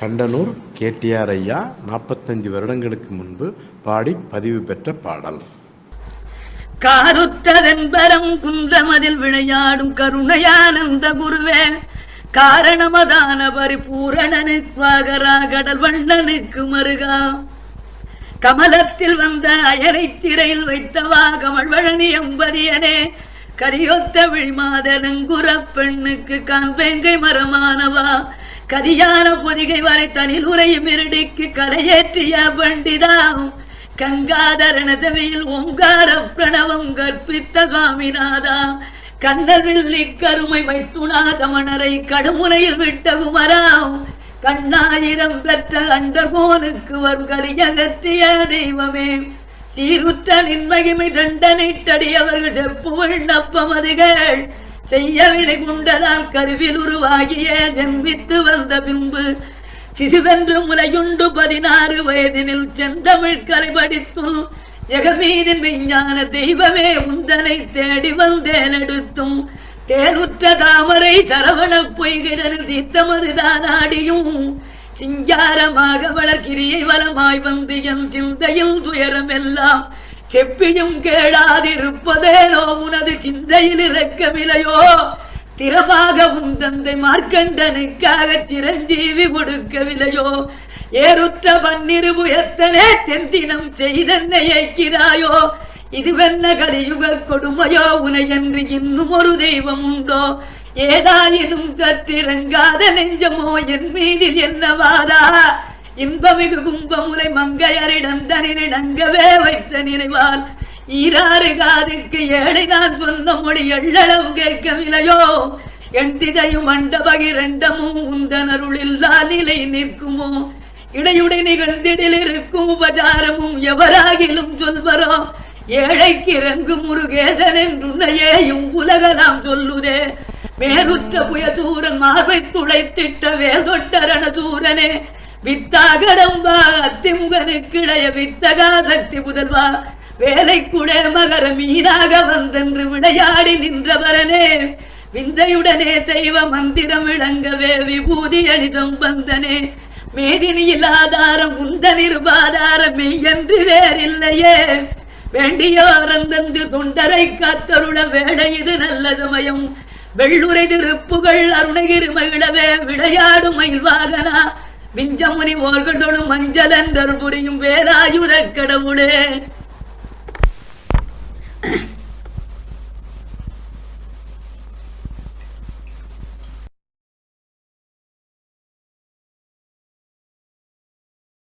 Kandanur KTR ஐயா நாற்பத்தஞ்சு வருடங்களுக்கு முன்பு பாடி பதிவு பெற்ற பாடல். காருற்றதென்பரம் குன்றமதில் விளையாடும் கருணையானந்த குருவே காரணமதான பரிபூரணனுக்காகரா கடல் வண்ணனுக்கு மருகா. கமலத்தில் வந்த அயரை திரையில் வைத்தவா கமழ்வழனி எம்பதியனே கரியோத்த விழிமாதனங்குற பெண்ணுக்கு காண்பேங்கை மரமானவா. கரியான பொதிகை வரை தனில் உரையும் இருடிக்கு கரையேற்றிய பண்டிதாவும் கங்காதரண செவியில் ஓங்கார பிரணவம் கற்பித்த காமிநாதா கண்ணவில் கருமை வைத்துணா சமணரை கடுமுறையில் விட்ட குமராவும் கண்ணாயிரம் பெற்ற அண்டகோனுக்கு வரும் கலியகத்திய தெய்வமே. சீருற்ற நின்மகிமை தண்டனைட்டடியவர்கள் செப்பு விண்ணப்பமதுகள் செய்யவினை குண்டதால் கருவில் உருவாகிய ஜென்மித்து வந்த பின்பு சிசுவென்று முலையுண்டு பதினாறு வயதினில் செந்தமிழ் கலை படித்தும் ஜெகமீதின் விஞ்ஞான தெய்வமே உந்தனை தேடி வந்தேன் எடுத்தும் தேனுற்ற தாமரை சரவண பொய்கிடனில் தீர்த்தமது தானாடியும் சிங்காரமாக வளர்கிரியை வளமாய் வந்து என் சிந்தையில் துயரம் எல்லாம் செப்பியும் கேளாதிருப்பதேனோ உனது சிந்தையில் இறக்கவில்லையோ திறமாக உன் தந்தை மார்க்கண்டனுக்காக சிரஞ்சீவி கொடுக்கவில்லையோ? ஏறுற்ற பன்னிரு புயத்தனே தென்தினம் செய்தன்னை ஏற்கிறாயோ? இதுவென்ன கலியுக கொடுமையோ? உனை என்று இன்னும் ஒரு தெய்வம் உண்டோ? ஏதாயினும் சற்றிறங்காத நெஞ்சமோ? என் மீதில் என்னவாதா இன்பமிகு கும்பமுனை மங்கையரிடம் தனினை நங்கவே வைத்த நினைவால் ஈராறு காதிற்கு ஏழைதான் சொன்ன மொழி எள்ளளவு கேட்கவில்லையோ? என் திசையும் மண்டபகிரண்டமும் உந்தனருளில்லா நிலை நிற்குமோ? இடையுடை நிகழ்ந்திடில் இருக்கும் உபசாரமும் எவராகிலும் சொல்வரோ? ஏழைக்கு இறங்கு முருகேசன் என்றுன்னையேயும் உலகலாம் சொல்லுதே. மேலுற்ற புயதூரன் மார்பை துளைத்திட்ட வேல் தொட்டரண தூரனே வித்தாகடம்பா அத்திமுகனுக்கிளைய வித்தகா சக்தி புதல்வா வேலைக்குடே மகர மீனாக வந்தென்று விளையாடி நின்றவரனே விந்தையுடனே தெய்வ மந்திரம் விளங்கவே விபூதி அணிதம் வந்தனே மேதினியில் ஆதாரம் உந்த நிருபாதாரம் மெய்யன்று வேறில்லையே வேண்டியோரந்தந்து தொண்டரை காத்தருள வேலை இது நல்ல சமயம் வெள்ளுரை திருப்புகள் அருணகிரி மகிழவே விளையாடும் மயில் வாகனா விஞ்சமுனி ஓர்களோடும் மஞ்சள் என்றர் புரியும் வேலாயுத கடவுளே.